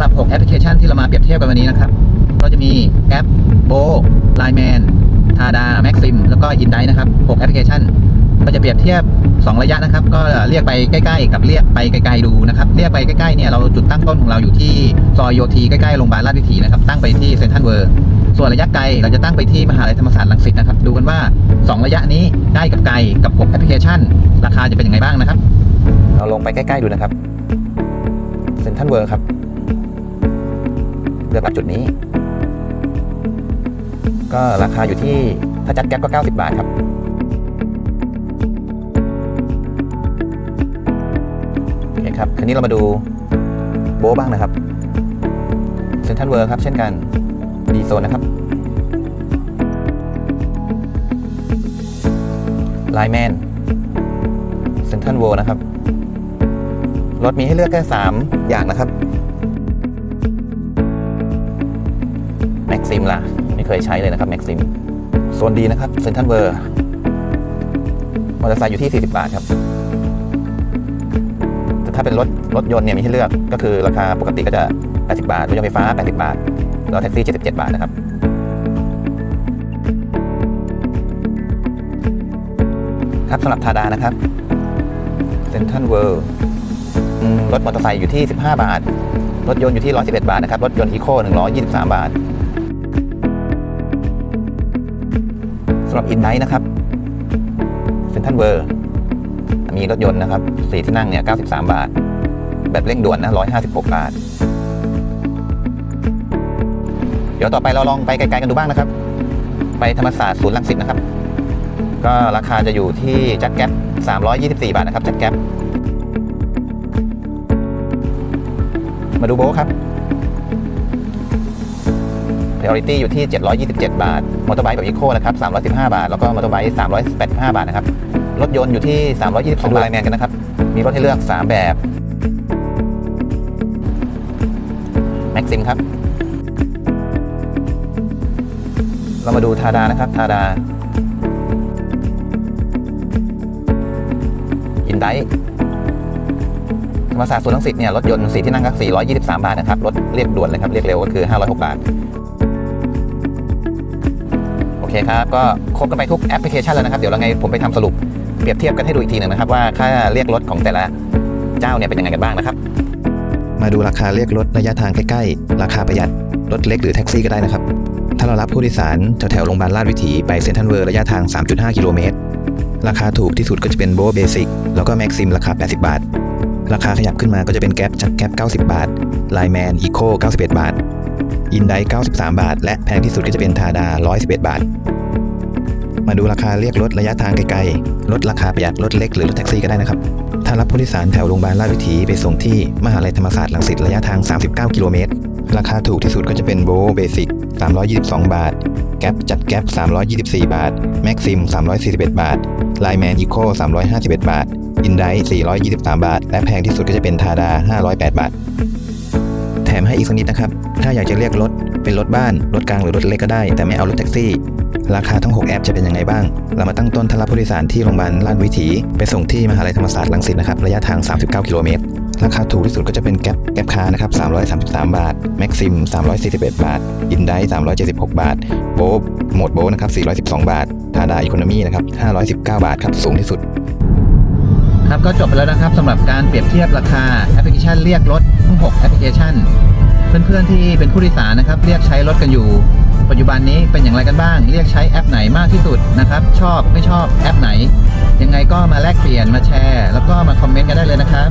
หรับ 6 แอปพลิเคชันที่เรามาเปรียบเทียบกันวันนี้นะครับ ก็จะมีแอปโบไลแมนทาดาแม็กซิมแล้วก็อินไดนะครับ 6 แอปพลิเคชันก็จะเปรียบเทียบ 2 ระยะนะครับ ก็เรียกไปใกล้ ๆ กับเรียกไปไกลๆดูนะครับ เรียกไปใกล้ๆเนี่ยเราจุดตั้งต้นของเราอยู่ที่ซอยโยธีใกล้ๆโรงพยาบาลราชวิถีนะครับ ตั้งไปที่เซนทรัลเวิร์ส่วนระยะไกลเราจะตั้งไปที่มหาลัยธรรมศาสตร์รังสิตนะครับ ดูกันว่า 2 ระยะนี้ใกล้กับไกลกับ 6 แอปพลิเคชัน ราคาจะเป็นยังไงบ้างนะครับ เราลงไปใกล้ๆดูนะครับเซนทรัลเวิร์ครับ เลือกรับจุดนี้ ก็ราคาอยู่ที่ถ้าจัดแก๊ปก็ 90 บาทครับ โอเคครับคราวนี้เรามาดูโบะบ้างนะครับเซนทรัลเวิร์ครับ เช่นกันดีโซนนะครับไลแมนเซนทรัลเวิร์นะครับ รถมีให้เลือกแค่ 3 อย่างนะครับ ซิมล่ะ ไม่เคยใช้เลยนะครับแม็กซิมโซนดีนะครับเซนทรัลเวิร์มอเตอร์ไซค์อยู่ที่ 40 บาทครับ แต่ถ้าเป็นรถรถยนต์เนี่ยมีให้เลือกก็คือราคาปกติก็จะ 80 บาท รถยนต์ไฟฟ้า 80 บาท แล้วแท็กซี่ 77 บาทนะครับครับสำหรับทาดานะครับเซนทันเวิลด์รถมอเตอร์ไซค์อยู่ที่ 15 บาท รถยนต์อยู่ที่ 111 บาทนะครับ รถยนต์อีโค123 บาท สำหรับอินไนนะครับเซนทันเวิร์มีรถยนต์นะครับสี่ที่นั่งเนี่ย93 บาท แบบเร่งด่วนนะ156 บาท เดี๋ยวต่อไปเราลองไปไกลๆกันดูบ้างนะครับ ไปธรรมศาสตร์ศูนย์รังสิตนะครับ ก็ราคาจะอยู่ที่จัดแก๊ป324 บาทนะครับจัดแก๊ปมาดูโบครับ Priority อยู่ที่ 727 บาท มอเตอร์ไบค์แบบอีโคนะครับ 315 บาท แล้วก็มอเตอร์ไบค์385 บาทนะครับ รถยนต์อยู่ที่ 322 บาทแมนกันนะครับ มีรถให้เลือก 3 แบบ แม็กซิมครับ เรามาดูทาดานะครับ ทาดาอินไดธรรมศาสตร์สวนลังสิตเนี่ยรถยนต์สีที่นั่งก็423 บาทนะครับ รถเรียกด่วนเลยครับ เรียกเร็วก็คือ 506 บาทโอ เคครับ ก็ครบกันไปทุกแอปพลิเคชันแล้วนะครับ เดี๋ยวเราไงผมไปทำสรุปเปรียบเทียบกันให้ดูอีกทีหนึ่งนะครับ ว่าค่าเรียกรถของแต่ละเจ้าเนี่ยเป็นยังไงกันบ้างนะครับ มาดูราคาเรียกรถระยะทางใกล้ๆ ราคาประหยัดรถเล็กหรือแท็กซี่ก็ได้นะครับ ถ้าเรารับผู้โดยสารแถวๆโรงพยาบาลราชวิถีไปเซนทรัลเวิร์ระยะทาง 3.5 กิโลเมตร ราคาถูกที่สุดก็จะเป็นโบเบสิกแล้วก็แม็กซิมราคา 80 บาท ราคาขยับขึ้นมาก็จะเป็นแก๊ปจัดแก๊ป90 บาทไลแมนอีโค91 บาท อินได93 บาท และแพงที่สุดก็จะเป็นทาดา 111 บาท มาดูราคาเรียกรถระยะทางไกลๆ รถราคาประหยัดรถเล็กหรือรถแท็กซี่ก็ได้นะครับ ถ้ารับผู้โดยสารแถวโรงพยาบาลราชวิถีไปส่งที่มหาลัยธรรมศาสตร์ลังสิตระยะทาง 39 กิโลเมตร ราคาถูกที่สุดก็จะเป็นโบเบสิก322 บาท แก๊ปจัดแก๊ป324 บาท แม็กซิม 341 บาท ไลแมนอีโค351 บาท อินได423 บาท และแพงที่สุดก็จะเป็นทาดา 508 บาท แถมให้อีกสักนิดนะครับ ถ้าอยากจะเรียกรถ เป็นรถบ้าน รถกลางหรือรถเล็กก็ได้ แต่ไม่เอารถแท็กซี่ ราคาทั้ง 6 แอปจะเป็นยังไงบ้าง เรามาตั้งต้นถ้ารับผู้โดยสารที่โรงพยาบาลลาดวิถี ไปส่งที่มหาลัยธรรมศาสตร์ลังสิตนะครับ ระยะทาง 39 กิโลเมตร ราคาถูกที่สุดก็จะเป็นแก๊ปแก๊ปคาร์นะครับ 333 บาท แม็กซิม 341 บาท อินได376 บาท โบะโหมดโบะนะครับ 412 บาททาดาอีโคโนมี่นะครับ 519 บาทครับ สูงที่สุด ครับก็จบไปแล้วนะครับสำหรับการเปรียบเทียบราคาแอปพลิเคชันเรียกรถทั้ง 6 แอปพลิเคชัน เพื่อนๆที่เป็นผู้โดยสารนะครับเรียกใช้รถกันอยู่ ปัจจุบันนี้เป็นอย่างไรกันบ้าง เรียกใช้แอปไหนมากที่สุดนะครับชอบไม่ชอบแอปไหน ยังไงก็มาแลกเปลี่ยนมาแชร์ แล้วก็มาคอมเมนต์ก็ได้เลยนะครับ